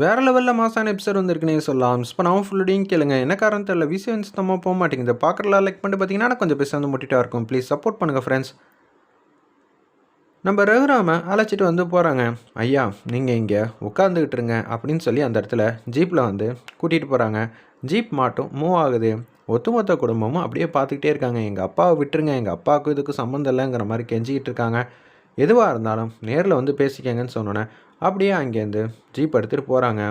வேற லெவலில் மாசான எபிசோட் வந்திருக்குனே சொல்லலாம். மிஸ் நான் ஃபுல்லோடையும் கேளுங்க. என்ன காரணம் தெரியல. விஷயம் சுத்தமாக போக மாட்டேங்குது. பார்க்குறலாம் லைக் பண்ணிட்டு பார்த்தீங்கன்னா கொஞ்சம் பேச வந்து முட்டிட்டா இருக்கும். ப்ளீஸ் சப்போர்ட் பண்ணுங்கள் ஃப்ரெண்ட்ஸ் நம்ம ரகுராம அழைச்சிட்டு வந்து போகிறாங்க ஐயா நீங்கள் இங்கே உட்காந்துக்கிட்டு இருங்க அப்படின்னு சொல்லி அந்த இடத்துல ஜீப்பில் வந்து கூட்டிகிட்டு போகிறாங்க ஜீப் மாட்டும் மூவ் ஆகுது. ஒட்டுமொத்த குடும்பமும் அப்படியே பார்த்துக்கிட்டே இருக்காங்க. எங்கள் அப்பாவை விட்டுருங்க. எங்கள் அப்பாவுக்கும் இதுக்கு சம்மந்தம் இல்லைங்கிற மாதிரி கெஞ்சிக்கிட்டு இருக்காங்க. எதுவாக இருந்தாலும் நேரில் வந்து பேசிக்கங்கன்னு சொன்னோன்னே அப்படியே அங்கேருந்து ஜீப் எடுத்துகிட்டு போகிறாங்க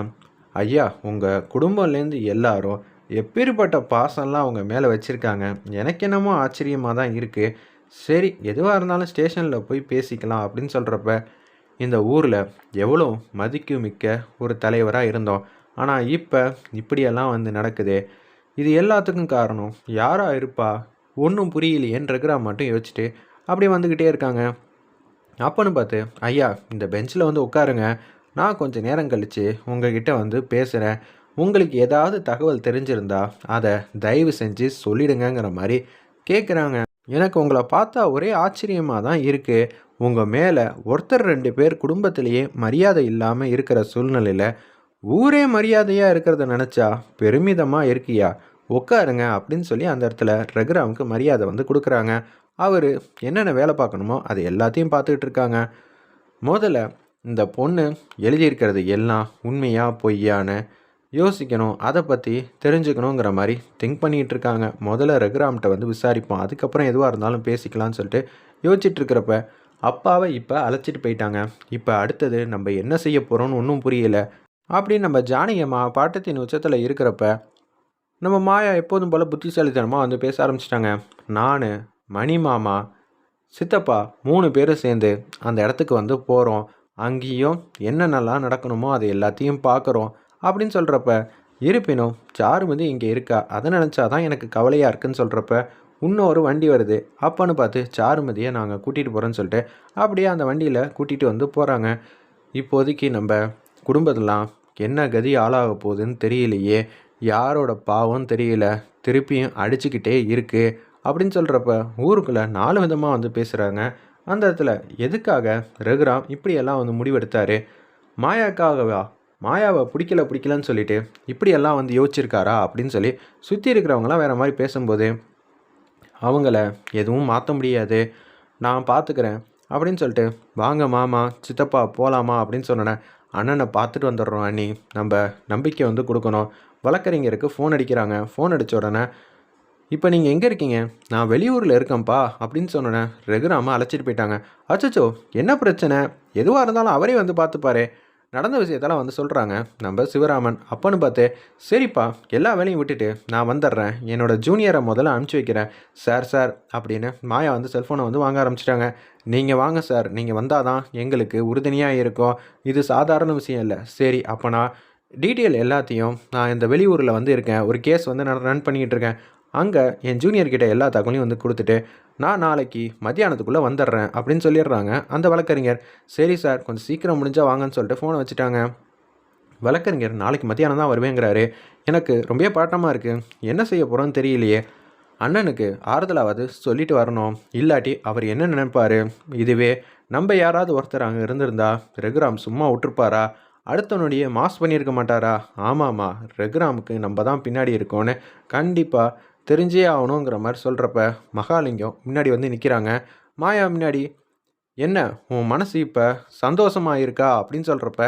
ஐயா உங்கள் குடும்பம்லேருந்து எல்லாரும் எப்பேற்பட்ட பாசம்லாம் அவங்க மேலே வச்சுருக்காங்க? எனக்கு என்னமோ ஆச்சரியமாக தான் இருக்குது சரி எதுவாக இருந்தாலும் ஸ்டேஷனில் போய் பேசிக்கலாம் அப்படின்னு சொல்கிறப்ப இந்த ஊரில் எவ்வளோ மதிக்கு மிக்க ஒரு தலைவராக இருந்தோம். ஆனால் இப்போ இப்படியெல்லாம் வந்து நடக்குது. இது எல்லாத்துக்கும் காரணம் யாராக இருப்பா? ஒன்றும் புரியலையேன்னு இருக்கிறா மட்டும் யோசிச்சுட்டு அப்படியே வந்துக்கிட்டே இருக்காங்க. அப்போன்னு பார்த்து ஐயா இந்த பெஞ்சில் வந்து உட்காருங்க. நான் கொஞ்சம் நேரம் கழித்து உங்ககிட்ட வந்து பேசுகிறேன் உங்களுக்கு ஏதாவது தகவல் தெரிஞ்சிருந்தா அதை தயவு செஞ்சு சொல்லிடுங்கிற மாதிரி கேட்குறாங்க எனக்கு உங்களை பார்த்தா ஒரே ஆச்சரியமாக தான் இருக்குது உங்கள் மேலே ஒருத்தர் ரெண்டு பேர் குடும்பத்திலேயே மரியாதை இல்லாமல் இருக்கிற சூழ்நிலையில் ஊரே மரியாதையாக இருக்கிறத நினச்சா பெருமிதமாக இருக்கியா? உட்காருங்க அப்படின்னு சொல்லி அந்த இடத்துல ரகுராமுக்கு மரியாதை வந்து கொடுக்குறாங்க. அவர் என்னென்ன வேலை பார்க்கணுமோ அது எல்லாத்தையும் பார்த்துக்கிட்டு இருக்காங்க. முதல்ல இந்த பொண்ணு எழுதியிருக்கிறது எல்லாம் உண்மையா பொய்யான்னு யோசிக்கணும். அதை பற்றி தெரிஞ்சுக்கணுங்கிற மாதிரி திங்க் பண்ணிகிட்டு இருக்காங்க. முதல்ல ரகுராம்கிட்ட வந்து விசாரிப்போம். அதுக்கப்புறம் எதுவாக இருந்தாலும் பேசிக்கலாம்னு சொல்லிட்டு யோசிச்சுட்டு இருக்கிறப்ப அப்பாவை இப்போ அழைச்சிட்டு போயிட்டாங்க. இப்போ அடுத்தது நம்ம என்ன செய்ய போகிறோம்னு ஒன்றும் புரியலை. அப்படின்னு நம்ம ஜானகியம்மா பாட்டத்தின் உச்சத்தில் இருக்கிறப்ப நம்ம மாயா எப்போதும் போல் புத்திசாலித்தனமாக வந்து பேச ஆரம்பிச்சிட்டாங்க. நான் மணி மாமா சித்தப்பா மூணு பேரும் சேர்ந்து அந்த இடத்துக்கு வந்து போகிறோம் அங்கேயும் என்னென்னலாம் நடக்கணுமோ அது எல்லாத்தையும் பார்க்குறோம் அப்படின்னு சொல்கிறப்ப இருப்பினும் சாருமதி இங்கே இருக்கா? அதை நினச்சா தான் எனக்கு கவலையாக இருக்குன்னு சொல்கிறப்ப இன்னொரு வண்டி வருது. அப்போன்னு பார்த்து சாருமதியை நாங்கள் கூட்டிகிட்டு போகிறோன்னு சொல்லிட்டு அப்படியே அந்த வண்டியில் கூட்டிகிட்டு வந்து போகிறாங்க இப்போதைக்கு நம்ம குடும்பத்தெலாம் என்ன கதி ஆளாக போகுதுன்னு தெரியலையே. யாரோட பாவம் தெரியல. திருப்பியும் அடிச்சுக்கிட்டே இருக்குது அப்படின்னு சொல்கிறப்ப ஊருக்குள்ளே நாலு விதமாக வந்து பேசுகிறாங்க அந்த இடத்துல எதுக்காக ரகுராம் இப்படியெல்லாம் வந்து முடிவெடுத்தார்? மாயாக்காகவா? மாயாவை பிடிக்கல பிடிக்கலன்னு சொல்லிட்டு இப்படியெல்லாம் வந்து யோசிச்சிருக்காரா? அப்படின்னு சொல்லி சுற்றி இருக்கிறவங்களாம் வேறு மாதிரி பேசும்போது அவங்கள எதுவும் மாற்ற முடியாது. நான் பார்த்துக்கிறேன் அப்படின்னு சொல்லிட்டு வாங்க மாமா சித்தப்பா போகலாமா அப்படின்னு சொன்னேன் அண்ணனை பார்த்துட்டு வந்துடுறோம் அண்ணி. நம்ம நம்பிக்கை வந்து கொடுக்கணும். வழக்கறிஞருக்கு ஃபோன் அடிக்கிறாங்க. ஃபோன் அடித்த உடனே இப்போ நீங்கள் எங்கே இருக்கீங்க? நான் வெளியூரில் இருக்கேன்ப்பா அப்படின்னு சொன்னேன் ரகுராம அழைச்சிட்டு போயிட்டாங்க. அச்சச்சோ என்ன பிரச்சனை? எதுவாக இருந்தாலும் அவரே வந்து பார்த்துப்பாரு நடந்த விஷயத்தெல்லாம் வந்து சொல்கிறாங்க நம்ம சிவராமன் அப்பன்னு பார்த்து சரிப்பா எல்லா வேலையும் விட்டுட்டு நான் வந்துடுறேன். என்னோட ஜூனியரை முதல்ல அனுப்பிச்சி வைக்கிறேன். சார் சார் அப்படின்னு மாயா வந்து செல்ஃபோனை வந்து வாங்க ஆரம்பிச்சிட்டாங்க. நீங்கள் வாங்க சார். நீங்கள் வந்தால் தான் எங்களுக்கு உறுதுணையாக இருக்கும். இது சாதாரண விஷயம் இல்லை. சரி அப்போனா டீட்டெயில் எல்லாத்தையும் நான் இந்த வெளியூரில் வந்து இருக்கேன். ஒரு கேஸ் வந்து நான் ரன் பண்ணிக்கிட்டு இருக்கேன். அங்கே என் ஜூனியர்கிட்ட எல்லா தகவலையும் வந்து கொடுத்துட்டு நான் நாளைக்கு மத்தியானத்துக்குள்ளே வந்துடுறேன் அப்படின்னு சொல்லிடுறாங்க. அந்த வழக்கறிஞர் சரி சார் கொஞ்சம் சீக்கிரம் முடிஞ்சால் வாங்கன்னு சொல்லிட்டு ஃபோனை வச்சுட்டாங்க. வழக்கறிஞர் நாளைக்கு மத்தியானம் தான் வருவேங்கிறாரு. எனக்கு ரொம்ப பாட்டமாக இருக்குது என்ன செய்ய போகிறோன்னு தெரியலையே. அண்ணனுக்கு ஆறுதலாவது சொல்லிட்டு வரணும். இல்லாட்டி அவர் என்ன நினைப்பார்? இதுவே நம்ம யாராவது ஒருத்தர் அங்கே இருந்திருந்தா ரகுராம் சும்மா விட்டுருப்பாரா? அடுத்தவனுடைய மாஸ் பண்ணியிருக்க மாட்டாரா? ஆமாம்மா ரகுராமுக்கு நம்ம தான் பின்னாடி இருக்கோன்னு கண்டிப்பாக தெரிஞ்சே ஆகணுங்கிற மாதிரி சொல்கிறப்ப மகாலிங்கம் முன்னாடி வந்து நிற்கிறாங்க மாயா முன்னாடி என்ன? உன் மனசு இப்போ சந்தோஷமாக இருக்கா? அப்படின்னு சொல்கிறப்ப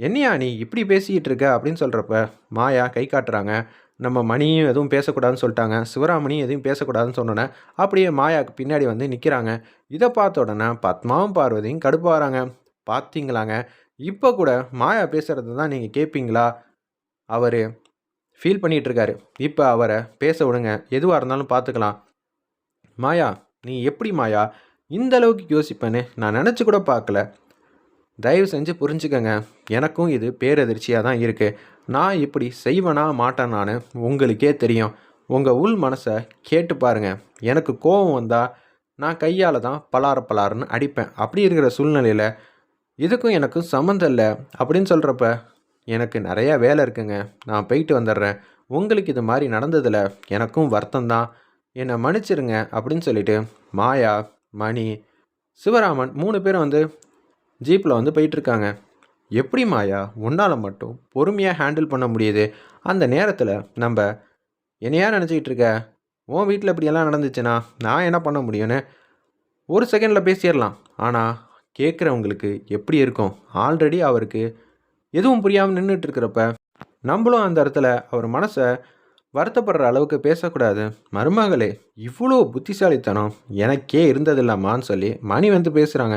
என்னையா நீ இப்படி பேசிக்கிட்டு இருக்க? அப்படின்னு சொல்கிறப்ப மாயா கை காட்டுறாங்க. நம்ம மணியும் எதுவும் பேசக்கூடாதுன்னு சொல்லிட்டாங்க. சிவராமணியும் எதுவும் பேசக்கூடாதுன்னு சொன்னோன்னே அப்படியே மாயாவுக்கு பின்னாடி வந்து நிற்கிறாங்க இதை பார்த்த உடனே பத்மாவும் பார்வதியும் கடுப்பாகிறாங்க பார்த்தீங்களாங்க இப்போ கூட மாயா பேசுகிறது தான் நீங்கள் கேட்பீங்களா அவர் ஃபீல் பண்ணிகிட்ருக்காரு இப்போ அவரை பேச விடுங்க. எதுவாக இருந்தாலும் பார்த்துக்கலாம். மாயா நீ எப்படி மாயா? இந்த அளவுக்கு யோசிப்பேன்னு நான் நினச்சி கூட பார்க்கல. தயவு செஞ்சு புரிஞ்சுக்கங்க. எனக்கும் இது பேரதிர்ச்சியாக தான் இருக்குது நான் இப்படி செய்வேனா மாட்டேனான்னு உங்களுக்கே தெரியும். உங்கள் உள் மனசை கேட்டு பாருங்கள் எனக்கு கோபம் வந்தால் நான் கையால் தான் பலார பலாருன்னு அடிப்பேன். அப்படி இருக்கிற சூழ்நிலையில் இதுக்கும் எனக்கும் சம்மந்தம் இல்லை அப்படின்னு சொல்கிறப்ப எனக்கு நிறையா வேலை இருக்குங்க. நான் போயிட்டு வந்துடுறேன். உங்களுக்கு இது மாதிரி நடந்ததில் எனக்கும் வருத்தம் தான் என்னை மன்னிச்சிருங்க அப்படின்னு சொல்லிட்டு மாயா மணி சிவராமன் மூணு பேரும் வந்து ஜீப்பில் வந்து போயிட்டுருக்காங்க. எப்படி மாயா உன்னால் மட்டும் பொறுமையாக ஹேண்டில் பண்ண முடியுது? அந்த நேரத்தில் நம்ம என்னையா நினச்சிக்கிட்டு இருக்க? உன் வீட்டில் இப்படியெல்லாம் நடந்துச்சுன்னா நான் என்ன பண்ண முடியும்னு? ஒரு செகண்டில் பேசிடலாம். ஆனால் கேட்குறவங்களுக்கு எப்படி இருக்கும்? ஆல்ரெடி அவருக்கு எதுவும் புரியாமல் நின்றுட்டு இருக்கிறப்ப நம்மளும் அந்த இடத்துல அவர் மனசை வருத்தப்படுற அளவுக்கு பேசக்கூடாது. மருமகளே இவ்வளோ புத்திசாலித்தனம் எனக்கே இருந்ததில்லம்மான்னு சொல்லி மணி வந்து பேசுகிறாங்க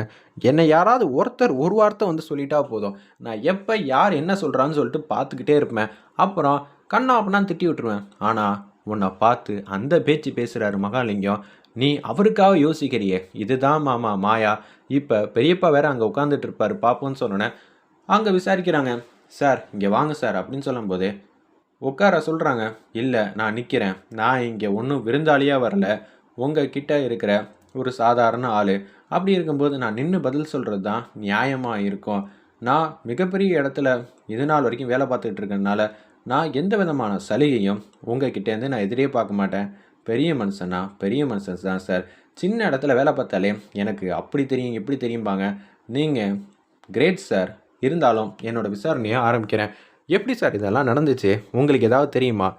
என்னை யாராவது ஒருத்தர் ஒரு வார்த்தை வந்து சொல்லிட்டா போதும். நான் எப்போ யார் என்ன சொல்கிறான்னு சொல்லிட்டு பார்த்துக்கிட்டே இருப்பேன். அப்புறம் கண்ணா அப்படின்னா திட்டி விட்டுருவேன். ஆனால் உன்னை பார்த்து அந்த பேச்சு பேசுகிறாரு மகாலிங்கம். நீ அவருக்காக யோசிக்கிறியே. இதுதான் மாமா மாயா. இப்போ பெரியப்பா வேற அங்கே உட்காந்துட்டு இருப்பாரு பார்ப்போன்னு சொன்னோன்னே அங்கே விசாரிக்கிறாங்க. சார் இங்கே வாங்க சார் அப்படின்னு சொல்லும்போது உட்கார சொல்கிறாங்க இல்லை நான் நிற்கிறேன் நான் இங்கே ஒன்றும் விருந்தாளியாக வரல. உங்கள் கிட்ட இருக்கிற ஒரு சாதாரண ஆள். அப்படி இருக்கும்போது நான் நின்று பதில் சொல்கிறது தான் நியாயமாக இருக்கும். நான் மிகப்பெரிய இடத்துல இது நாள் வரைக்கும் வேலை பார்த்துக்கிட்டு இருக்கறனால நான் எந்த விதமான சலுகையும் உங்கள் கிட்டேருந்து நான் எதிரே பார்க்க மாட்டேன். பெரிய மனுஷனா பெரிய மனுஷன் தான் சார். சின்ன இடத்துல வேலை பார்த்தாலே எனக்கு அப்படி தெரியும் இப்படி தெரியும்பாங்க. நீங்கள் கிரேட் சார். இருந்தாலும் என்னோட விசாரணையை ஆரம்பிக்கிறேன். எப்படி சார் இதெல்லாம் நடந்துச்சு? உங்களுக்கு ஏதாவது தெரியுமா?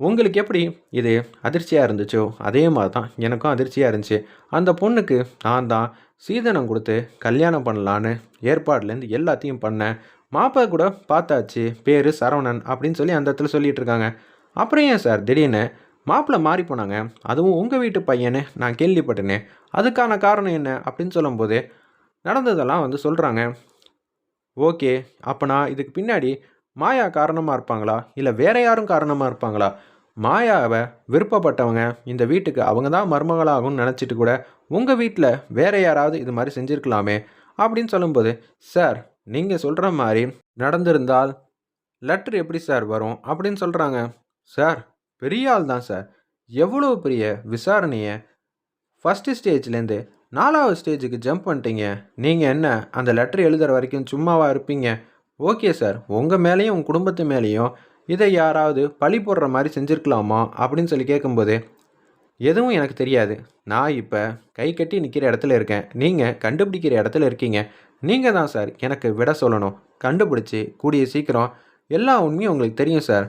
உங்களுக்கு எப்படி இது அதிர்ச்சியாக இருந்துச்சோ? அதே மாதிரி தான் எனக்கும் அதிர்ச்சியாக இருந்துச்சு. அந்த பொண்ணுக்கு நான் தான் சீதனம் கொடுத்து கல்யாணம் பண்ணலான்னு ஏற்பாடுலேருந்து எல்லாத்தையும் பண்ணேன். மாப்பா கூட பார்த்தாச்சு பேர் சரவணன் அப்படின்னு சொல்லி அந்த இடத்துல சொல்லிட்டு இருக்காங்க. அப்புறம் ஏன் சார் திடீர்னு மாப்பிள்ளை மாறி போனாங்க? அதுவும் உங்கள் வீட்டு பையனு நான் கேள்விப்பட்டேனே. அதுக்கான காரணம் என்ன அப்படின்னு சொல்லும்போது நடந்ததெல்லாம் வந்து சொல்கிறாங்க ஓகே அப்போனா இதுக்கு பின்னாடி மாயா காரணமாக இருப்பாங்களா? இல்லை வேற யாரும் காரணமாக இருப்பாங்களா? மாயாவை விருப்பப்பட்டவங்க இந்த வீட்டுக்கு அவங்க தான் மருமகளாகும்னு நினச்சிட்டு கூட உங்கள் வீட்டில் வேற யாராவது இது மாதிரி செஞ்சுருக்கலாமே? அப்படின்னு சொல்லும்போது சார் நீங்கள் சொல்கிற மாதிரி நடந்திருந்தால் லெட்ரு எப்படி சார் வரும்? அப்படின்னு சொல்கிறாங்க சார் பெரிய ஆள் தான் சார். எவ்வளோ பெரிய விசாரணையை ஃபஸ்ட்டு ஸ்டேஜ்லேருந்து நாலாவது ஸ்டேஜுக்கு ஜம்ப் பண்ணிட்டீங்க. நீங்கள் என்ன அந்த லெட்டர் எழுதுகிற வரைக்கும் சும்மாவாக இருப்பீங்க? ஓகே சார் உங்கள் மேலேயும் உங்கள் குடும்பத்து மேலேயும் இதை யாராவது பழி போடுற மாதிரி செஞ்சுருக்கலாமா? அப்படின்னு சொல்லி கேட்கும்போது எதுவும் எனக்கு தெரியாது. நான் இப்போ கை கட்டி நிற்கிற இடத்துல இருக்கேன். நீங்கள் கண்டுபிடிக்கிற இடத்துல இருக்கீங்க. நீங்கள் தான் சார் எனக்கு விட சொல்லணும். கண்டுபிடிச்சி கூடிய சீக்கிரம் எல்லா உண்மையும் உங்களுக்கு தெரியும் சார்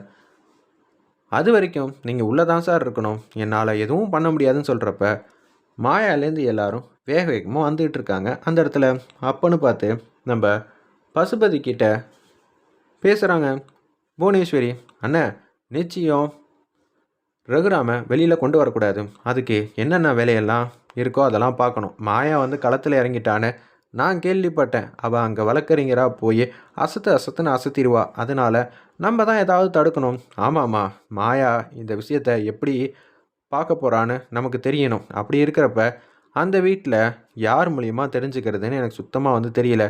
அது வரைக்கும் நீங்கள் உள்ளே தான் சார் இருக்கணும். என்னால் எதுவும் பண்ண முடியாதுன்னு சொல்கிறப்ப மாயாலேருந்து எல்லாரும் வேக வேகமாக வந்துகிட்டு இருக்காங்க அந்த இடத்துல அப்பன்னு பார்த்து நம்ம பசுபதி கிட்ட பேசுகிறாங்க புவனேஸ்வரி அண்ணன் நிச்சயம் ரகுராம வெளியில் கொண்டு வரக்கூடாது. அதுக்கு என்னென்ன வேலையெல்லாம் இருக்கோ அதெல்லாம் பார்க்கணும். மாயா வந்து களத்தில் இறங்கிட்டான்னு நான் கேள்விப்பட்டேன். அவள் அங்கே வழக்கறிஞராக போய் அசத்து அசத்துன்னு அசத்திடுவா. அதனால் நம்ம தான் ஏதாவது தடுக்கணும். ஆமாம்மா. மாயா இந்த விஷயத்தை எப்படி பார்க்க போகிறான்னு நமக்கு தெரியணும். அப்படி இருக்கிறப்ப அந்த வீட்டில் யார் மூலியமாக தெரிஞ்சுக்கிறதுன்னு எனக்கு சுத்தமாக வந்து தெரியல.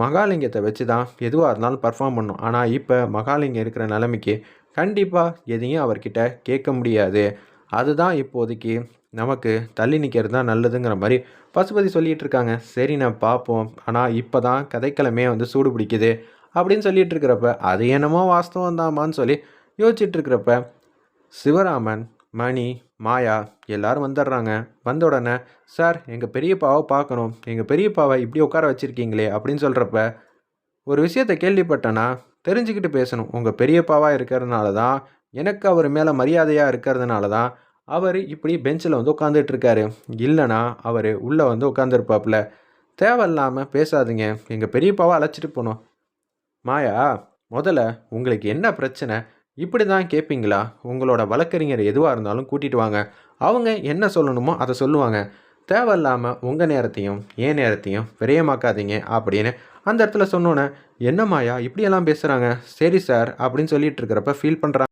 மகாலிங்கத்தை வச்சு தான் எதுவாக இருந்தாலும் பர்ஃபார்ம் பண்ணும். ஆனால் இப்போ மகாலிங்கம் இருக்கிற நிலைமைக்கு கண்டிப்பாக எதையும் அவர்கிட்ட கேட்க முடியாது. அதுதான் இப்போதைக்கு நமக்கு தள்ளி நிற்கிறது தான் நல்லதுங்கிற மாதிரி பசுபதி சொல்லிகிட்டு இருக்காங்க. சரி நான் பார்ப்போம். ஆனால் இப்போ தான் கதைக்கிழமையே வந்து சூடு பிடிக்குது அப்படின்னு சொல்லிட்டு இருக்கிறப்ப அது என்னமோ வாஸ்தவம் தாமான்னு சொல்லி யோசிச்சுட்டு இருக்கிறப்ப சிவராமன் மணி மாயா எல்லாரும் வந்துடுறாங்க. வந்த உடனே சார் எங்கள் பெரியப்பாவை பார்க்கணும். எங்கள் பெரியப்பாவை இப்படி உட்கார வச்சுருக்கீங்களே அப்படின்னு சொல்கிறப்ப ஒரு விஷயத்தை கேள்விப்பட்டேன்னா தெரிஞ்சுக்கிட்டு பேசணும். உங்கள் பெரியப்பாவாக இருக்கிறதுனால தான் எனக்கு அவர் மேலே மரியாதையாக இருக்கிறதுனால தான் அவர் இப்படி பெஞ்சில் வந்து உட்காந்துட்டு இருக்காரு. இல்லைனா அவர் உள்ளே வந்து உட்காந்துருப்பாப்புல தேவையில்லாமல் பேசாதீங்க. எங்கள் பெரியப்பாவை அழைச்சிட்டு போகணும். மாயா முதல்ல உங்களுக்கு என்ன பிரச்சனை? இப்படி தான் கேட்பீங்களா உங்களோட வழக்கறிஞர் எதுவாக இருந்தாலும் கூட்டிகிட்டு வாங்க. அவங்க என்ன சொல்லணுமோ அதை சொல்லுவாங்க. தேவையில்லாமல் உங்கள் நேரத்தையும் என் நேரத்தையும் விரயமாக்காதீங்க அப்படின்னு அந்த இடத்துல சொன்னோன்னே என்னம்மாயா இப்படியெல்லாம் பேசுகிறாங்க சரி சார் அப்படின்னு சொல்லிட்டு இருக்கிறப்ப ஃபீல் பண்ணுறாங்க